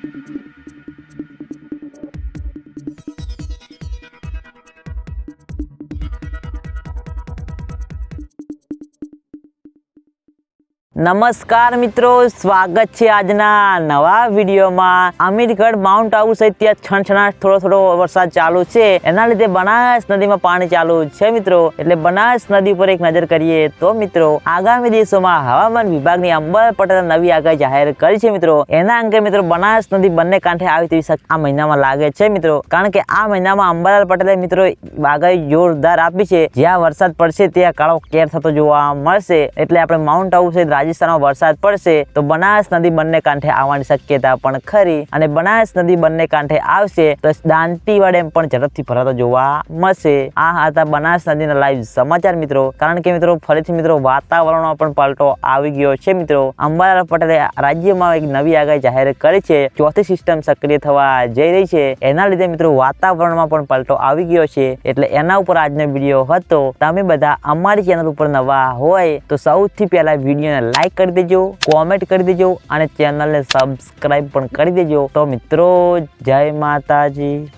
Thank you. નમસ્કાર મિત્રો, સ્વાગત છે આજના નવા વિડીયોમાં. અમીરગઢ માઉન્ટ આબુ સહિત ત્યાં છણછણાટ થોડો થોડો વરસાદ ચાલુ છે. એના લીધે બનાસ નદીમાં પાણી ચાલુ છે મિત્રો. એટલે બનાસ નદી પર એક નજર કરીએ તો મિત્રો, આગામી દિવસોમાં હવામાન વિભાગની અંબર પટેલ નવી આગાહી જાહેર કરી છે મિત્રો. એના અંગે મિત્રો, બનાસ નદી બંને કાંઠે આવી તેવી આ મહિનામાં લાગે છે મિત્રો. કારણ કે આ મહિનામાં અંબાલાલ પટેલે મિત્રો આગાહી જોરદાર આપી છે. જ્યાં વરસાદ પડશે ત્યાં કાળો કેર થતો જોવા મળશે. એટલે આપણે માઉન્ટ આબુ સહિત રાજસ્થાનમાં વરસાદ પડશે તો બનાસ નદી બંને કાંઠે આવવાની શક્યતા પણ ખરી. અને બનાસ નદી બંને કાંઠે આવશે તો દાંતીવા ડેમ પણ ઝડપથી ભરાતો જોવા મળશે. આ હતા બનાસ નદીના લાઈવ સમાચાર મિત્રો. કારણ કે મિત્રો, ફરીથી મિત્રો, વાતાવરણમાં પણ પલટો આવી ગયો છે મિત્રો. અંબાલાલ પટેલે રાજ્યમાં એક નવી આગાહી જાહેર કરી છે. ચોથી સિસ્ટમ સક્રિય થવા જઈ રહી છે. એના લીધે મિત્રો, વાતાવરણમાં પણ પલટો આવી ગયો છે. એટલે એના ઉપર આજનો વીડિયો હતો. તમે બધા અમારી ચેનલ ઉપર નવા હોય તો સૌથી પહેલા વિડીયોને લાઈક કરી દેજો કોમેન્ટ કરી દેજો અને ચેનલને સબસ્ક્રાઈબ પણ કરી દેજો. તો મિત્રો, જય માતાજી.